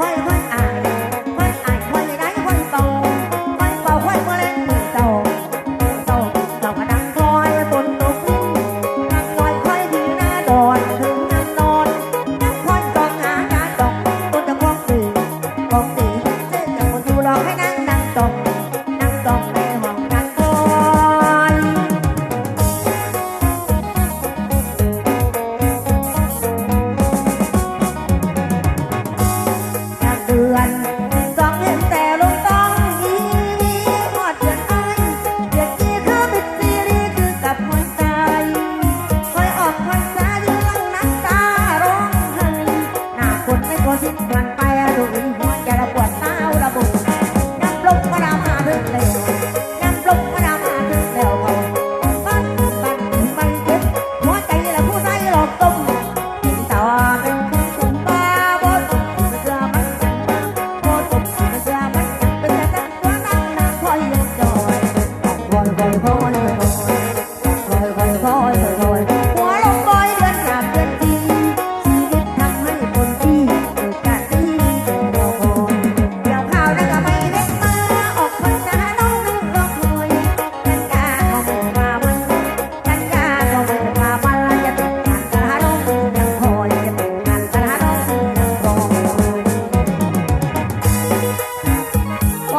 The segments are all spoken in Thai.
ค่อยค่อ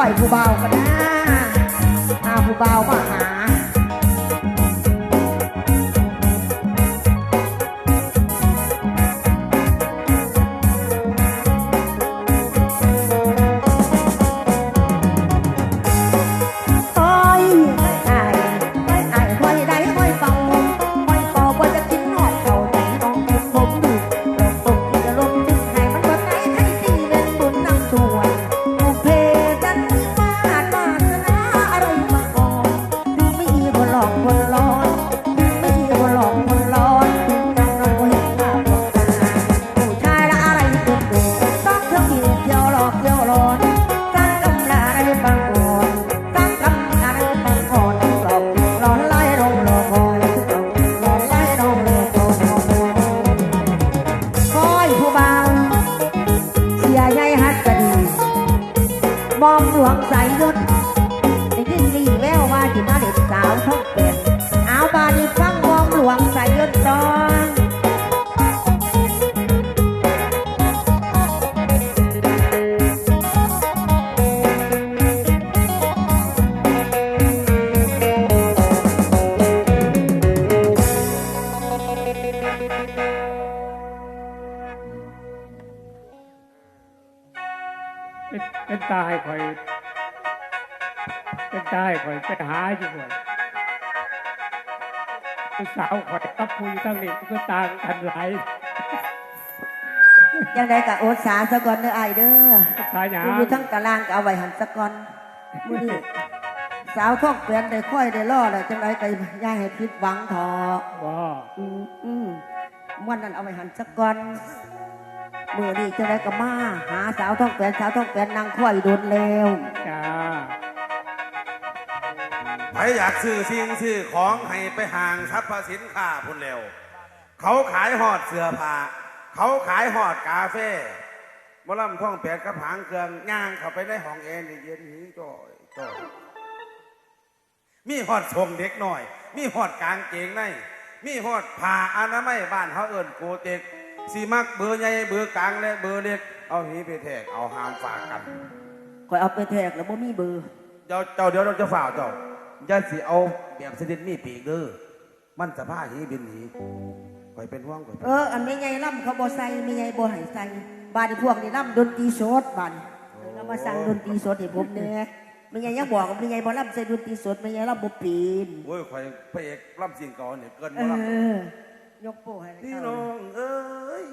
อยผู้เบาก็นนะอาผู้เบามา วงใสยศ เป็นเป็นตาให้คอย เป็นตาให้คอยไปหาอยู่บ่อยผู้สาวคอยกับผู้อยู่ทั้งนี้มันก็ต่างกันหลายยังไงกับโอตสาสะก่อนเด้อไอายเด้อทายหยาผู้อยู่ทั้งตารางก็เอาไว้หันสะก่อนมื้อนี้สาวท้องเปลี่ยนได้ค่อยได้ล่อแล้วจังไรก็อย่าให้ผิดหวังทอะว่าอืมอืมวันนั้นเอาไว้หันสะก่อน มื้อนี้จังไรก็มาหาสาวท้องเปลนสาวท้องเปลนนางค่อยโดนแล้วจ้าใครอยากซื้อสิ่งซื้อของให้ไปห่างทรัพย์สินค้าพุ่นเร็ว เขาขายหอดเสื้อผ้า เขาขายหอดกาแฟมะลำท่องแปดกระผางเครื่องย่างเขาไปในห้องแอร์นี่เย็นหีจ่อยจ่อยมีหอดทรงเด็กหน่อย มีหอดกางเกงในมีหอดผ้าอนามัยบ้านเขาเอิ้นโกเต็ก สีมักเบอร์ใหญ่เบอร์กลางและเบอร์เล็ก เอาหีไปแทกเอาหามฝากกันค่อยเอาไปแทกแล้วบ่มีเบอร์เจ้าเจ้าเดี๋ยวเราจะฝ่าเจ้าอย่าสิเอาแบบเสด็จมีปีกเด้อมันสะพาหีบินหนีคอยเป็นห่วงคอยเป็นเอออันไม่ไงล่ำเขาบ่ใส่ไม่ไงบ่ให้ใส่บาดนี้พวกนี้ล่ำดนตรีสดบาดนี้เรามาสั่งดนตรีสดให้ผมแหน่ไม่ไงยังบอกว่าไม่ไงบ่ล่ำใส่ดนตรีสดไม่ไงล่ำบ่ปีนโอ้ยคอยพระเอกล่ำสิ่งก่อนเนี่ยเกินเอมาล่อ ยกโป้ให้ำพี่น้องเอ้ย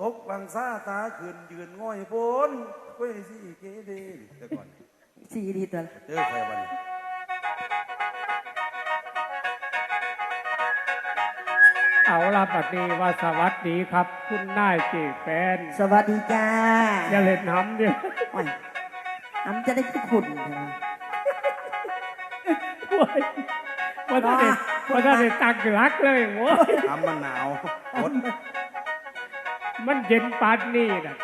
ตกหลังซาตาขืนยืนง่อยโพนเว้ยสิเกเดแต่ก่อนสีดีตัวละเจอใครวันนี้เอาละบัดนี้ว่าสวัสดีครับ คุณนายเจแฟนสวัสดีจ้าอย่าเล่นน้ำเดียวโอ้ยอำจะได้คือคุณ ใช่ไหมโอ้ยว่าถ้าได้ว่าถ้าได้ตักรักเลยโว้ยทำมันหนาวอดมันเย็นปานนี่นะ